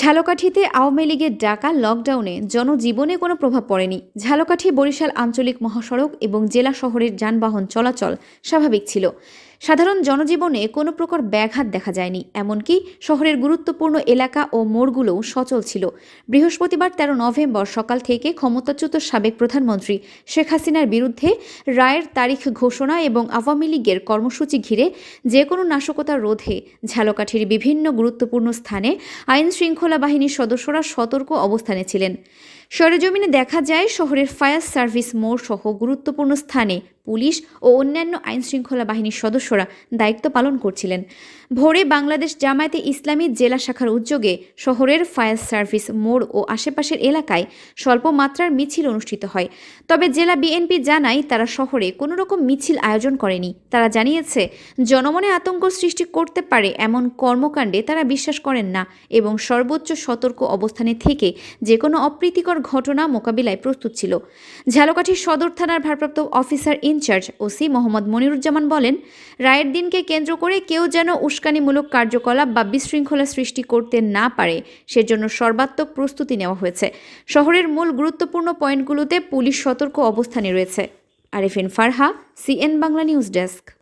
ঝালকাঠিতে আওয়ামী লীগের ডাকা লকডাউনে জনজীবনে কোনো প্রভাব পড়েনি। ঝালকাঠি বরিশাল আঞ্চলিক মহাসড়ক এবং জেলা শহরের যানবাহন চলাচল স্বাভাবিক ছিল। সাধারণ জনজীবনে কোনো প্রকার ব্যাঘাত দেখা যায়নি, এমনকি শহরের গুরুত্বপূর্ণ এলাকা ও মোড়গুলোও সচল ছিল। বৃহস্পতিবার তেরো নভেম্বর সকাল থেকে ক্ষমতাচ্যুত সাবেক প্রধানমন্ত্রী শেখ হাসিনার বিরুদ্ধে রায়ের তারিখ ঘোষণা এবং আওয়ামী লীগের কর্মসূচি ঘিরে যে কোনো নাশকতা রোধে ঝালকাঠির বিভিন্ন গুরুত্বপূর্ণ স্থানে আইন শৃঙ্খলা বাহিনীর সদস্যরা সতর্ক অবস্থানে ছিলেন। সরেজমিনে দেখা যায় শহরের ফায়ার সার্ভিস মোড় সহ গুরুত্বপূর্ণ স্থানে পুলিশ ও অন্যান্য আইন শৃঙ্খলা বাহিনীর সদস্যরা দায়িত্ব পালন করছিলেন। ভোরে বাংলাদেশ জামায়াতে ইসলামী জেলা শাখার উদ্যোগে শহরের ফায়ার সার্ভিস মোড় ও আশেপাশের এলাকায় স্বল্প মাত্রার মিছিল অনুষ্ঠিত হয়। তবে জেলা বিএনপি জানায়, তারা শহরে কোনো রকম মিছিল আয়োজন করেনি। তারা জানিয়েছে, জনমনে আতঙ্ক সৃষ্টি করতে পারে এমন কর্মকাণ্ডে তারা বিশ্বাস করেন না এবং সর্বোচ্চ সতর্ক অবস্থানে থেকে যে কোনো অপ্রীতিকর ঘটনা মোকাবিলায় প্রস্তুত ছিল। ঝালকাঠি সদর থানার ভারপ্রাপ্ত officer in charge OC Mohammad Moniruzzaman বলেন, রায়ের দিনকে কেন্দ্র করে কেউ যেন উস্কানিমূলক কার্যকলাপ বা বিশৃঙ্খলা সৃষ্টি করতে না পারে, সেজন্য সর্বাত্মক প্রস্তুতি নেওয়া হয়েছে। শহরের মূল গুরুত্বপূর্ণ পয়েন্টগুলোতে পুলিশ সতর্ক অবস্থানে রয়েছে। Arifin Farha, CN Bangla news desk.